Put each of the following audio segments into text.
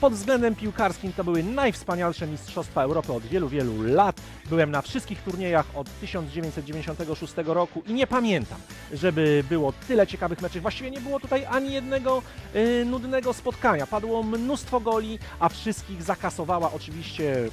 Pod względem piłkarskim to były najwspanialsze Mistrzostwa Europy od wielu, wielu lat. Byłem na wszystkich turniejach od 1996 roku i nie pamiętam, żeby było tyle ciekawych meczów. Właściwie nie było tutaj ani jednego y, nudnego spotkania. Padło mnóstwo goli, a wszystkich zakasowała oczywiście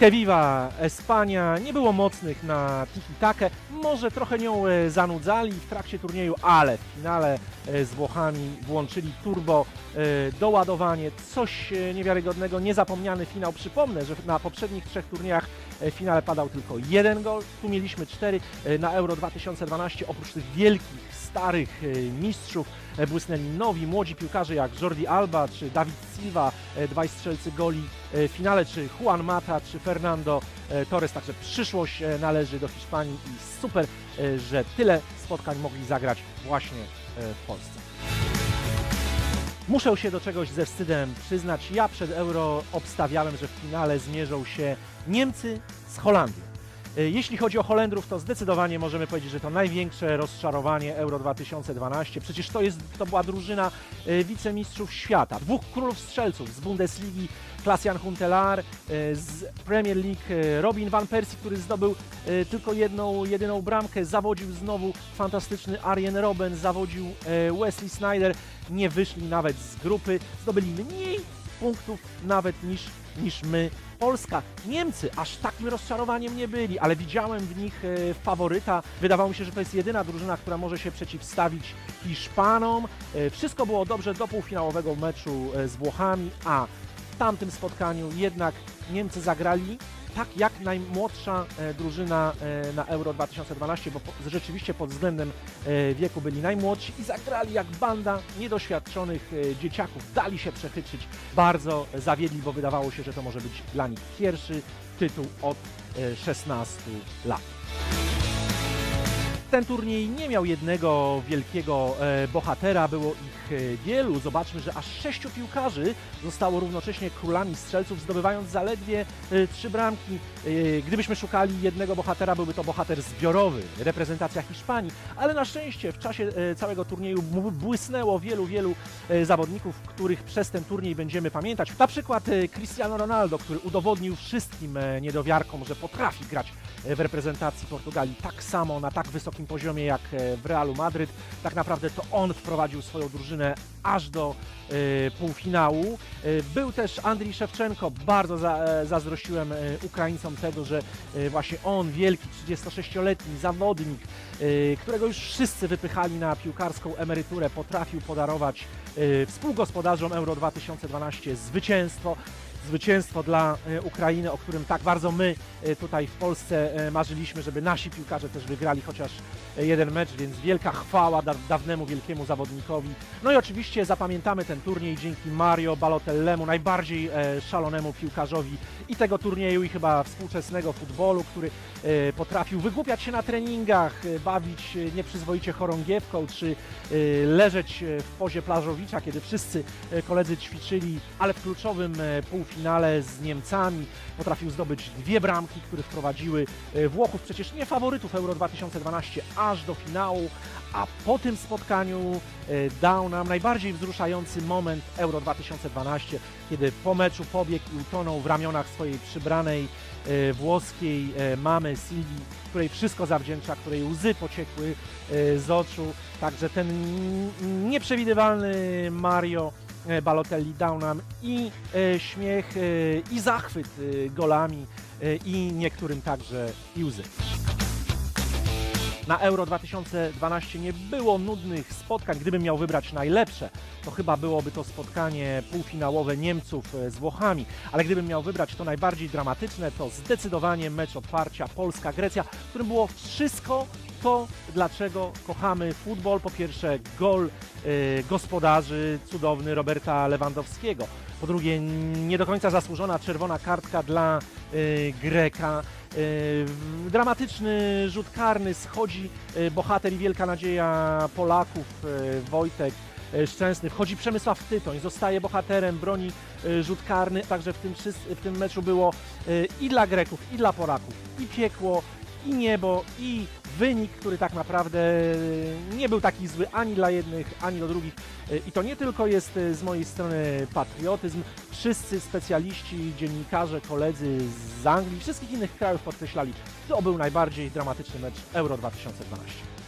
Keviva Espania. Nie było mocnych na tiki-takę. Może trochę nią e, zanudzali w trakcie turnieju, ale w finale e, z Włochami włączyli turbo e, doładowanie. Coś niewiarygodnego, niezapomniany finał. Przypomnę, że na poprzednich trzech turniejach w finale padał tylko jeden gol. Tu mieliśmy cztery e, na Euro 2012. Oprócz tych wielkich, starych e, mistrzów e, błysnęli nowi, młodzi piłkarze jak Jordi Alba czy Dawid Silva, e, dwaj strzelcy goli e, w finale, czy Juan Mata, czy Fernando e, Torres. Także przyszłość e, należy do Hiszpanii i super, e, że tyle spotkań mogli zagrać właśnie e, w Polsce. Muszę się do czegoś ze wstydem przyznać. Ja przed Euro obstawiałem, że w finale zmierzą się Niemcy z Holandią. E, Jeśli chodzi o Holendrów, to zdecydowanie możemy powiedzieć, że to największe rozczarowanie Euro 2012. Przecież to, jest, to była drużyna e, wicemistrzów świata, dwóch królów strzelców z Bundesligi, Klaas-Jan Huntelaar, e, z Premier League e, Robin van Persie, który zdobył e, tylko jedną, jedyną bramkę, zawodził znowu fantastyczny Arjen Robben, zawodził Wesley Snyder, nie wyszli nawet z grupy, zdobyli mniej punktów nawet niż, niż my. Polska, Niemcy aż takim rozczarowaniem nie byli, ale widziałem w nich faworyta. Wydawało mi się, że to jest jedyna drużyna, która może się przeciwstawić Hiszpanom. Wszystko było dobrze do półfinałowego meczu z Włochami, a tamtym spotkaniu jednak Niemcy zagrali tak jak najmłodsza e, drużyna e, na Euro 2012, bo rzeczywiście pod względem e, wieku byli najmłodsi i zagrali jak banda niedoświadczonych dzieciaków. Dali się przechytrzyć, bardzo zawiedli, bo wydawało się, że to może być dla nich pierwszy tytuł od e, 16 lat. Ten turniej nie miał jednego wielkiego e, bohatera, było ich e, wielu. Zobaczmy, że aż sześciu piłkarzy zostało równocześnie królami strzelców, zdobywając zaledwie e, trzy bramki. Gdybyśmy szukali jednego bohatera, byłby to bohater zbiorowy, reprezentacja Hiszpanii, ale na szczęście w czasie całego turnieju błysnęło wielu, wielu zawodników, których przez ten turniej będziemy pamiętać. Na przykład Cristiano Ronaldo, który udowodnił wszystkim niedowiarkom, że potrafi grać w reprezentacji Portugalii tak samo, na tak wysokim poziomie jak e, w Realu Madryt. Tak naprawdę to on wprowadził swoją drużynę aż do e, półfinału. E, Był też Andrii Szewczenko. Bardzo za, zazdrościłem Ukraińcom tego, że właśnie on, wielki 36-letni zawodnik, którego już wszyscy wypychali na piłkarską emeryturę, potrafił podarować współgospodarzom Euro 2012 zwycięstwo zwycięstwo dla e, Ukrainy, o którym tak bardzo my e, tutaj w Polsce e, marzyliśmy, żeby nasi piłkarze też wygrali chociaż jeden mecz, więc wielka chwała da dawnemu wielkiemu zawodnikowi. No i oczywiście zapamiętamy ten turniej dzięki Mario Balotellemu, najbardziej szalonemu piłkarzowi i tego turnieju i chyba współczesnego futbolu, który potrafił wygłupiać się na treningach, bawić nieprzyzwoicie chorągiewką, czy leżeć w pozie plażowicza, kiedy wszyscy koledzy ćwiczyli, ale w kluczowym e, półfinale z Niemcami. Potrafił zdobyć dwie bramki, które wprowadziły e, Włochów, przecież nie faworytów Euro 2012, aż do finału, a po tym spotkaniu e, dał nam najbardziej wzruszający moment Euro 2012, kiedy po meczu pobiegł i utonął w ramionach swojej przybranej e, włoskiej mamy Silvii, której wszystko zawdzięcza, której łzy pociekły z oczu. Także ten nieprzewidywalny Mario Balotelli dał nam i e, śmiech, e, i zachwyt e, golami, e, i niektórym także i łzy. Na Euro 2012 nie było nudnych spotkań. Gdybym miał wybrać najlepsze, to chyba byłoby to spotkanie półfinałowe Niemców e, z Włochami. Ale gdybym miał wybrać to najbardziej dramatyczne, to zdecydowanie mecz otwarcia Polska-Grecja, w którym było wszystko to, dlaczego kochamy futbol. Po pierwsze, gol e, gospodarzy cudowny Roberta Lewandowskiego. Po drugie, nie do końca zasłużona czerwona kartka dla e, Greka. E, Dramatyczny rzut karny, schodzi bohater i wielka nadzieja Polaków, Wojtek Szczęsny, wchodzi Przemysław Tytoń, zostaje bohaterem, broni rzut karny, także w tym, w tym meczu było i dla Greków, i dla Polaków, i piekło, i niebo, i wynik, który tak naprawdę nie był taki zły ani dla jednych, ani dla drugich. E, I to nie tylko jest e, z mojej strony patriotyzm. Wszyscy specjaliści, dziennikarze, koledzy z Anglii, wszystkich innych krajów podkreślali, to był najbardziej dramatyczny mecz Euro 2012.